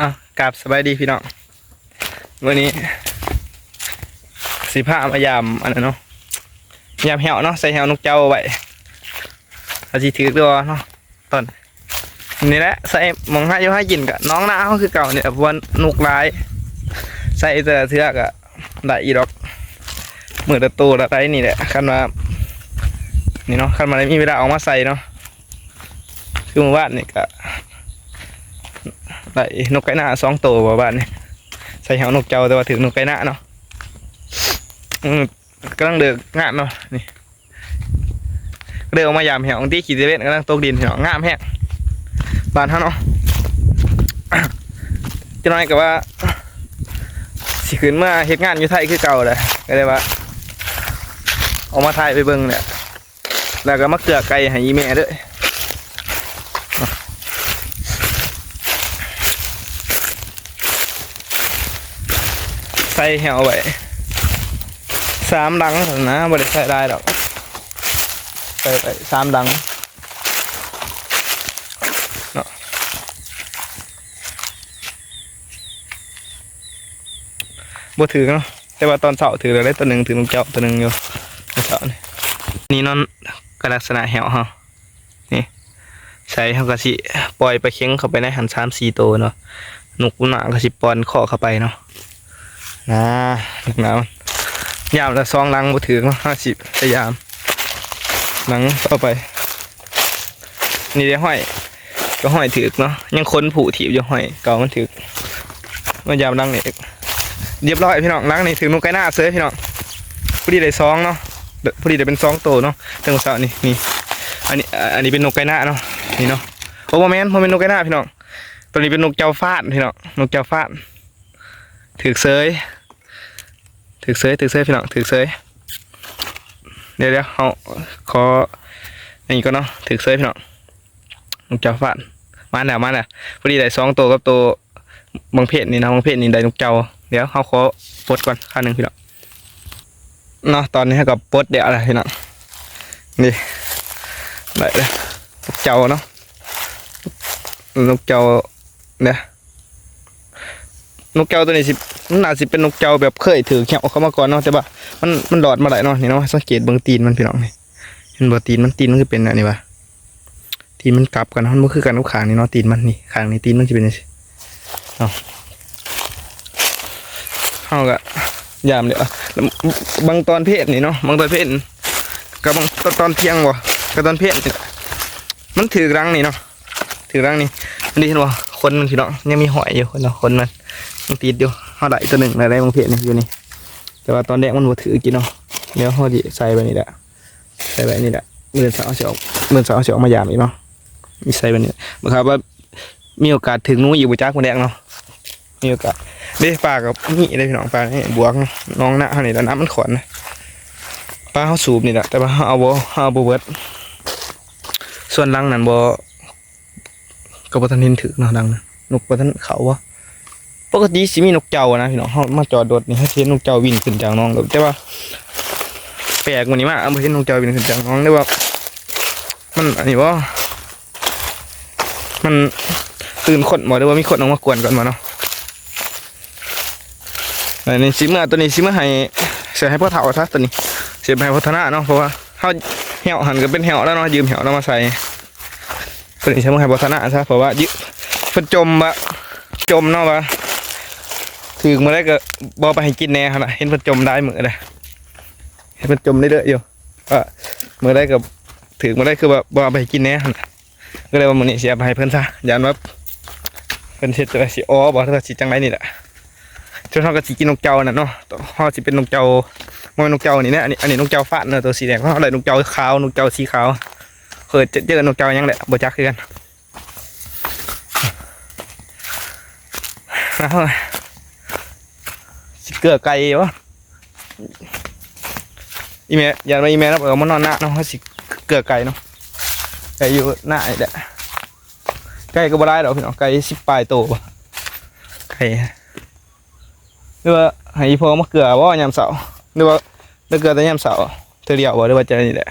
อะกาบสบายดีพี่น้องวันนี้สีผ้ามายามอันนั้นเนาะยามแหวเนาะใส่แหวนกเจ้าไว้อาจีถือตัวเนาะตอนนี่แหละใส่หมองให้อยให้กินกับน้องหน้าเขาคือเก่าเนี่ยวันนุกร้าย ใส่แต่เทือกอะได้อีดอกเหมือนตะตูละไรนี่แหละคันว่านี่เนาะคันมาได้มีเวลาออกมาใส่เนาะคือเมื่อวานนี่ก็ ได้นกไก่หน้าสองตัวบ่บ้านนี่ใส่เหวนกเจ้าแต่ว่าถึงนกไก่หน้าเนาะอืมกำลังเดือกงามเนาะนี่เดือกออกมายามเหวของที่ขีดเซเว่นกำลังตกดินเหวงามแฮงบ้านเขาเนาะจะน้อยกับว่าสิขึ้นเมื่อเฮ็ดงานอยู่ไทยคือเก่าเลยก็เลยว่าเออกมาถ่ายไปเบิ่งเนี่ยแล้วก็มาเกลือไก่ให้อีแม่ด้วย ส่แหวไว้สามดังเท่านั้นนะบริใส่ได้หรอกใส่ไปสามดังเนาะบ่ถือเนาะแต่ว่าตอนเสาร์ถือเลยตัวหนึ่งถือลูกเจ้าตัวหนึ่งอยู่ตอนเสาร์นี่นี่นอนก็ลักษณะแหวเฮานี่ใส่เฮาก็สิปล่อยไปเค็งเข้าไปในหันสามสี่ตัวเนาะหนุกหนาก็สิปอนข้อเข้าไปเนาะ นะหนักหนาวยามละซองลังบ่ถึงห้าสิบพยายามหลังต่อไป นี่เดี๋ยวห้อย ก็ห้อยถือกเนาะยังค้นผูถีบอยู่ห้อยเก่ามันถือกมันยามลังนี่เรียบร้อยพี่น้องลังนี่ถึงนุกไก่หน้าเสือพี่น้องพอดีได้ซองเนาะเด้อพอดีได้เป็นซองโตเนาะเตั้งเสานี่นี่อันนี้อันนี้เป็นนกไก่หน้าเนาะนี่เนาะโอ้โมเมนต์โมเมนต์นกไก่หน้าพี่น้องตัวนี้เป็นนกเจ้าฟาดพี่น้องนกเจ้าฟาด ถือเซยถือเซยถือเซยพี่น้องถือเซยเดี๋ยวเดี๋ยวเอาขออันนี้ก็เนาะถือเซยพี่น้องนกเจ้าฟาดมาแล้วมาแล้วพอดีได้สองตัวกับตัวบางเพศนี่นะบางเพศนี่ได้นกเจ้าเดี๋ยวเขาขอปลดก่อนค่าหนึ่งพี่น้องเนาะตอนนี้ให้กับปลดเดี๋ยวอะไรพี่น้องนี่ได้เลยนกเจ้าเนาะนกเจ้าเนี่ย นกแก้วตัวนี้สิมันน่าสิเป็นนกแก้วแบบเคยถือแขวเข้ามาก่อนเนาะแต่ว่ามันมันหลอดมาหลายเนาะนี่เนาะสังเกตเบิ่งตีนมันพี่น้องนี่เห็นบ่ตีนมันตีนมันคือเป็นอันนี้วะตีนมันกลับกันเนาะมันคือกันกับขางนี่เนาะตีนมันนี่ขางนี่ตีนมันสิเป็นจังซี่เนาเฮาก็ยามเดี๋ยวบางตอนเพศนี่เนาะบางตอนเพศกับบางตอนเที่ยงบ่กับตอนเพศนี่มันถือรังนี่เนาะ ถือรังนี่อันนี้เห็นบ่คนมันพี่น้องยังมีหอยอยู่คนเนาะคนมันมันติดอยู่เขาได้ตัวหนึ่งอะไรบางเพจนี่อยู่นี่แต่ว่าตอนแรกมันบ่ถือกินเนาะเดี๋ยวเขาจะใส่ไปนี่แหละใส่ไปนี่แหละมือสาวเสียออกมือสาวเสียออกมายามอีกเนาะมีใส่ไปนี่บังคับว่ามีโอกาสถึงนู้อยู่บุจักมันแดงเนาะมีโอกาสเด้ปลากับนี่ได้พี่น้องปลานี่บวกน้องหน้าเขานี่แล้วน้ำมันขอนนะปลาเขาสูบนี่แหละแต่ว่าเขาเอาบ่เขาเอาบ่เบิดส่วนลังนั้นบ่ ก็บ่ทันเห็นถือนาะดังนะนกบ่ทันเขาวะปกติสิมีนกเจ้านะพี่น้องเขามาจอดรถนี่เขาเห็นนกเจ้าวิ่งขึ้นจากน้องแต่ว่า แปลกกว่านี้มากเอาไปเห็นนกเจ้าวิ่งขึ้นจากน้องได้ว่า มันอันนี้ว่ามันตื่นคนบอได้ว่ามีคนออกมากวนก่อนมาเนาะอันนี้สิเมื่อตัวนี้สิเมื่อให้เสียให้พ่อเฒ่าซะตัวนี้เสียให้พัฒนาเนาะเพราะว่าเขาเหี่ยวหันก็เป็นเหี่ยวแล้วเนาะยืมเหี่ยวแล้วมาใส่ ตัวนี้ใช้มื่อให้พัฒนาซะเพราะว่ายึเพิ่นจมบะจมเนาะวะถึงมาได้ก็บอไปให้กินแน่ขนาดเห็นเพิ่นจมได้เหมือนเลยเห็นเพิ่นจมได้เรื่อยๆอยู่ก็เมื่อได้ก็ถึงมาได้คือว่าบอไปให้กินแน่ขนาดก็เลยว่ามื้อนี้สิเอาไปให้เพิ่นซะยานว่าเพิ่นเฮ็ดจะได้สิอ๋อบ่ถ้าสิจังไดนี่แหละจนเฮาก็สิกินนกเจ้าน่ะเนาะเฮาสิเป็นนกเจ้าม่นนกเจ้านี่แหละอันนี้อันนี้นกเจ้าฟ้าเนาะตัวสีแดงเฮาได้นกเจ้าขาวนกเจ้าสีขาว เคยเจอเจอนกเจ้ายังแหละบ่จักคือกันเอาสิเกลือไก่วะอีเมลอย่ามาอีเมลนะเออมันนอนหน้าเนาะสิเกลือไก่เนาะไก่อยู่หน้าไอ้แหละไก่ก็บ่ได้ดอกพี่น้องไก่สิบปลายโตวะไก่หรือว่าให้อีพอมาเกลือว่ายามเสาร์หรือว่าเลือเกลือแต่ยามเสาร์เธอเดียวบ่หรือว่าจะนี่แหละ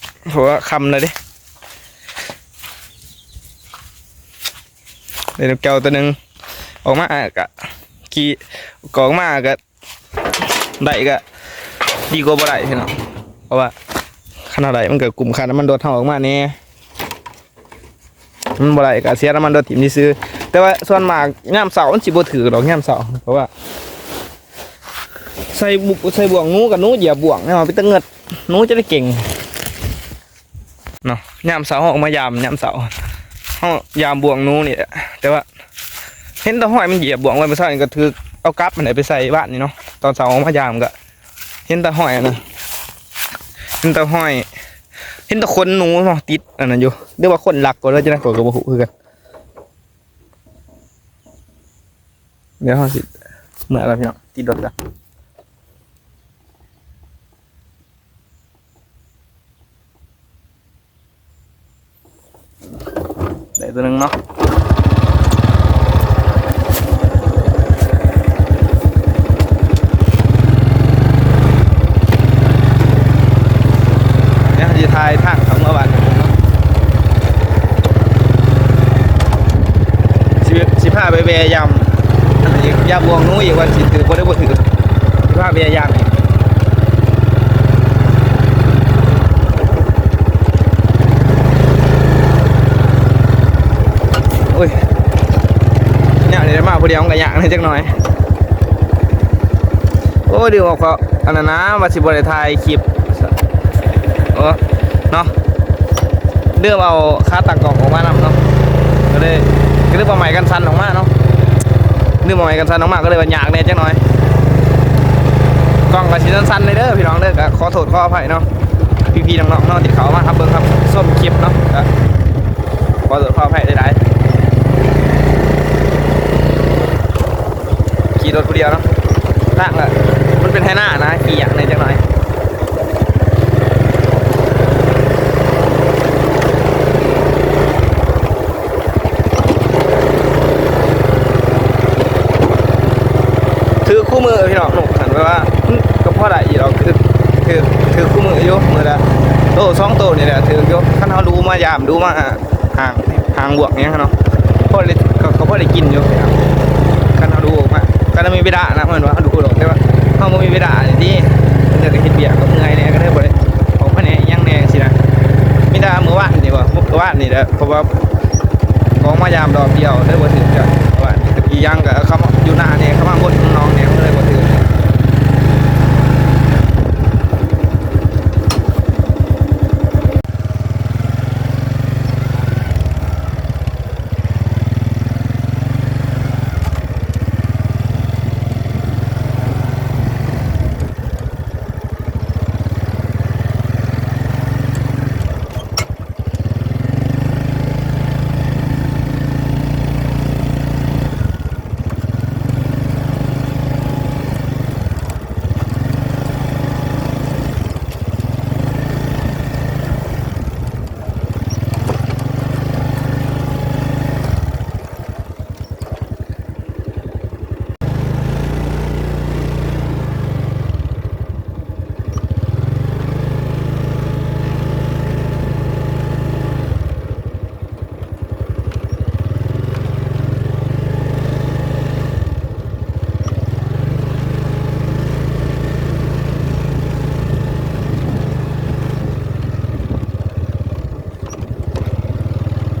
เพราะว่าคำแล้วเด้เดี๋ยวแก้วตัวหนึ่งออกมากะขี่กออกมากะได้กะดีกว่าบ่ได้พี่น้องเพราะว่าขนาดใดมันเกิดกลุ่มค่าน้ำมันโดดเท่าออกมาเนี่ยมันบ่ได้กะเสียน้ำมันโดดถิ่มที่ซื้อ แต่ว่าส่วนมากย่ามเสามันสิบ่ถือดอกย่ามเสาเพราะว่าใส่บุกใส่บ่วงงูกับงูเหยียบบ่วงเนี่ยมันเป็นตะเงิดงูจะได้เก่ง เนาะยามเสาออกมายามยามเสาร์เขายามบ่วงนู้นี่แหละแต่ว่า เห็นตะห้อยมันเหยียบบ่วงไว้เมื่อเช้านี่ก็ถือเอากลับมันไหนไปใส่บ้านนี่เนาะตอนเสาออกมายามก็ เห็นตะห้อยนะเห็นตะห้อย เห็นตะคนหนูเนาะติดอันนั้นอยู่เรียกว่าคนหลักก็แล้วจะได้กดกระบอกคือกันเดี๋ยวเขาสิเมื่อไรพี่น้องติดรถกัน ตัวนึงเนาะเนี่ยจะทายทางของเมื่อวาบผมเนสิสิพาไปเบียำยาบวงนู้อีกวันสิถือบ่ได้บ่ถือสิพาเบียยำอีกโอ้ยเนี่ยเดี๋ยวมาผู้เดียวมันก็ยากนิดจักหน่อย โอ้ยเดี๋ยวเขาอันนั้นนะมาสิบริทายคลิปเออเนาะเรื่องเอาค่าตักกล่องออกมานำเนาะก็เลยก็เลยประใหม่กันสันออกมาเนาะเรื่องประใหม่กันสันออกมาก็เลยว่าอยากเนี่ยจังหน่อยกล่องกับชิ้นสั้นๆเลยเด้อพี่น้องเด้อขอโทษขออภัยเนาะพี่ๆน้องๆเนาะที่เขามาครับเบิ่งครับส้มคลิปเนาะก็ขอโทษขออภัยได้ๆขี่รถคนเดียวเนาะทางอะมันเป็นไทหน้านะขี่อย่างในจังหน่อย ถือคู่มือพี่น้องหนุ่มขันไว้ว่าอื้อก็พ่อไดอีเราคือคือถือคู่มืออยู่มือละโตสองโตนี่แหละถืออยู่ขั้นเขาดูมายามดูมาห่างห่างบวกเนี้ยเนาะพ่อเลยเขาพ่อได้กินอยู่ขั้นเขาดูออกมาก็จะมีเวลานะเหมือนว่าเขาดูหรอกแต่ว่าเขาไม่มีเวลาที่มันจะเห็นเบียร์กับเมื่อยเนี่ยก็ได้บ่ได้ของพะเนี่ยยังแน่สินะไม่ได้เมื่อวานนี่ว่าเมื่อวานนี่แหละเพราะว่าของมายามดอกเดียวได้บ่ถึงกันว่าอีกยังกับเขาอยู่หน้าเนี่ยเขามาบนน้องเนี่ยเขาเลยบ่ถึง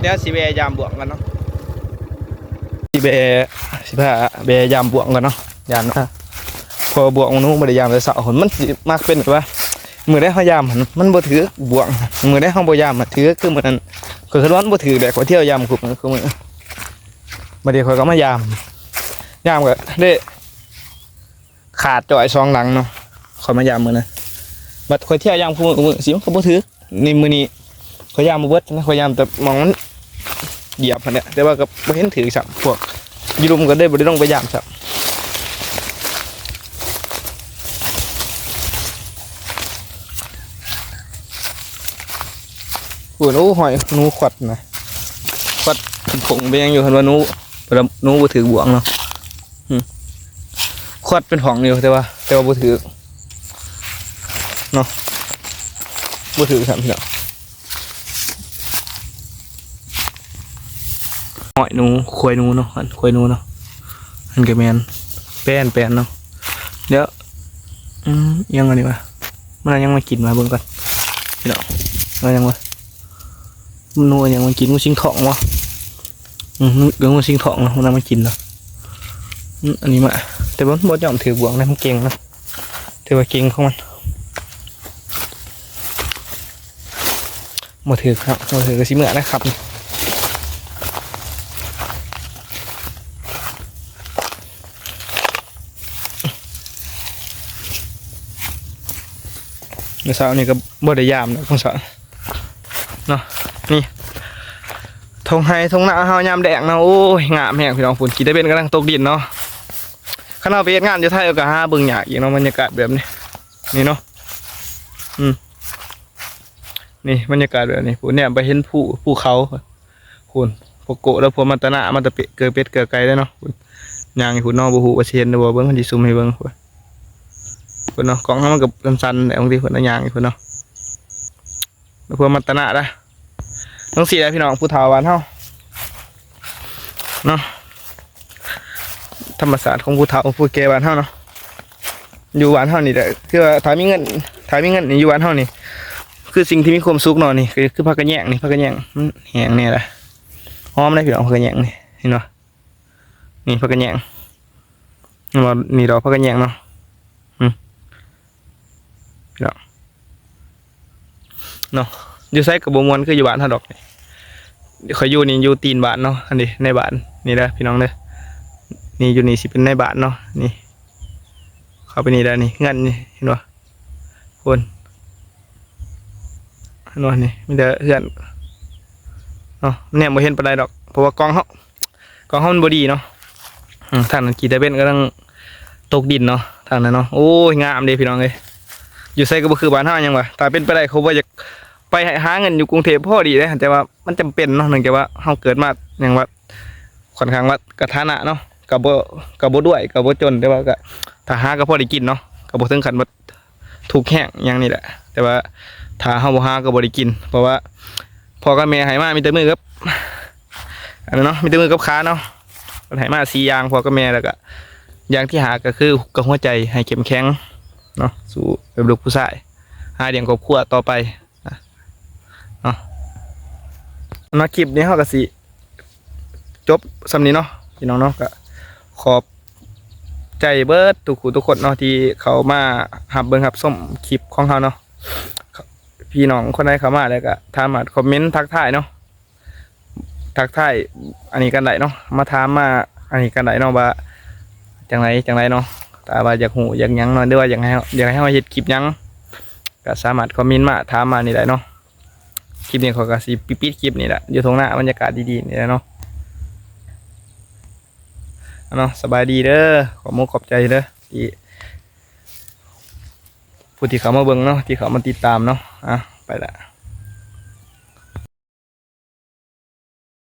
เดี๋ยวสิเบยามบวกกันเนาะสิเบสิพาเบยามบวกกันเนาะยามนะพอบวกมันนู้นบ่ได้ยามแต่เสาร์มันมากเป็นแบบว่ามือได้เฮายามมันบ่ถือบวกมือได้เฮาบ่ยามมันถือคือมื้อนั้นคือร้อนบ่ถือแดกว่าเที่ยวยามคุกมันคือมือบ่ได้ข่อยก็มายาม ยามก็ได้ขาดจ่อยซองหลังเนาะข่อยมายามมือนั้นบัดข่อยเที่ยวยามคุมื้อสิมันก็บ่ถือในมือนี้พยยามมาเบิดนะพยยามแต่มองมัน เหยียบมันเนี่ยแต่ว่าก็บ่เห็นถือสับพวกยูรุมก็ได้บ่ได้ต้องไปยามครับอ้หนูหอยหนูขวัดนะขวัดผงไปยังอยู่คันว่านูเวลาหนูบ่ถือบ่วงเนาะขวัดเป็นของอยู่แต่ว่า แต่ว่าบ่ถือเนาะบ่ถือครับพี่น้อง หอยหนูควายหนูเนาะอันควายหนูเนาะอันก็แมนแป้นแป้นเนาะเดี๋ยวอืมยังไงดีวะมันยังมากินมาเบิ่งก่อนพี่น้องมันยังวะมันนัวย่างมันกินมันชิงทองวะอืมเดี๋ยวมันชิงทองนะมันเอามากินเนาะอืมอันนี้มาแต่ว่านบ่ยอมถือบวงนะมันเก่งนะถือว่าเก่งของมันบ่ถือครับบ่ถือก็สิเมื่อนะครับ มื่อเช้านี่ก็บ่ได้ยามนะคุณสอนเนาะนี่ทงไฮทงหน้าเฮายามแดงเนาะโอ้ยงามแหงพี่น้องฝนกีได้เป็นกำลังตกดินเนาะขณะไปเฮ็ดงานอยู่ไทยก็หาบิ่งยากอีกเนาะบรรยากาศแบบนี้นี่เนาะอืมนี่บรรยากาศแบบนี้ผู้เนี่ยไปเห็นผู้ภูเขาคุณพวกโกะแล้วพวกมันตะนะมันตะเปะเกิดเป็ดเกิดไก่ได้เนาะคุณยางคุณนอบ่ฮู้ว่าสิเห็นได้บ่เบิ่งมันสิซูมให้เบิ่งพุ่ นพุ่อนเนาะกล้องเฮามันก็สั้นแต่บางทีเพิ่อนเอายางให้พุ่อนเนาะแล้วพวกมัตนะนะต้องสียพี่น้องผู้เฒ่าบ้านเฮาเนาะธรรมศาสตร์ของผู้เฒ่าผู้แก่บ้านเฮาเนาะอยู่บ้านเฮานี่แหละคือว่าถ้ามีเงินถ้ามีเงินนี่อยู่บ้านเฮานี่ คือสิ่งที่มีความสุขเนาะนี่คือคือผักกระแยงนี่ผักกระแยงมันแหงเนี่ยแหละหอมได้พี่น้องผักกระแยงนี่เห็นบ่นี่ผักกระแยงนี่ว่านี่ดอกผักกระแยงเนาะอืมพี่น้อง เนาะอยู่ไซกับบมวนคืออยู่บ้านท่าดอกนี่เขาอยู่นี่อยู่ตีนบ้านเนาะอันนี้ในบ้านนี่เด้อพี่น้องเด้อนี่อยู่นี่สิเป็นในบ้านเนาะนี่เข้าไปนี่ได้นี่เงินนี่เห็นบ่คนเห็นบ่นี่มีแต่เพื่อนเนาะเนี่ยบ่เห็นปานใดอกเพราะว่ากองเฮากองเฮามันบดีเนาะทางนั้นกีตาเบนก็ต้องตกดินเนาะทางนั้นเนาะโอ้ยงามเด้พี่น้องเอ้ยอยู่ไสก็บ่คือบ้านเฮาหยังวะถ้าเป็นไปได้เขาบ่อยา ไปหาเงินอยู่กรุงเทพพอดีเลยแต่ว่ามันจำเป็นเนาะเนื่องจากว่าเฮาเกิดมาอย่างว่าค่อนข้างว่ากระทานะเนาะกับบ่กับบ่ด้วยกับบ่จนแต่ว่าก็ถ้าหาก็พอได้กินเนาะก็บ่ถึงขั้นว่าถูกแห้งอย่างนี้แหละ แต่ว่าถ้าเฮาบ่หาก็บ่ได้กิน เพราะว่าพอกับแม่ให้มามีแต่มือกับอันนั้นเนาะมีแต่มือกับขาเนาะเพิ่นให้มาสี่อย่างพอกับแม่แล้วก็อย่างที่หาก็คือกับหัวใจให้เข้มแข็งเนาะสู่เป็นลูกผู้ชายหาเลี้ยงครอบครัวต่อไป มาคลิปนี้เขาก็สิจบสำนี้เนาะพี่น้องเนาะก็ขอบใจเบิร์ดทุกคู่ทุกคนเนาะที่เขามาหับเบิ้งหับส้มคลิปของเขาเนาะพี่น้องคนใดเข้ามาแล้วก็ถามมาคอมเมนต์ทักทายเนาะทักทายอันนี้กันไหนเนาะมาถามมาอันนี้กันไหนเนาะว่าจังไรจังไรเนาะแต่ว่าอยากหูอยากยังเนาะหรือว่าอยากให้อยากให้เราเฮ็ดคลิปยังก็สามารถคอมเมนต์มาถามมานี่ได้เนาะ คลิปนี้เขาก็สิปิปิดคลิปนี่แหละอยู่ตรงหน้าบรรยากาศดีๆนี่แหละเนาะเนาะสบายดีเด้อขอมุกขอบใจเด้อที่ผู้ที่เขามาเบิ่งเนาะที่เขามาติดตามเนาะอะไปละ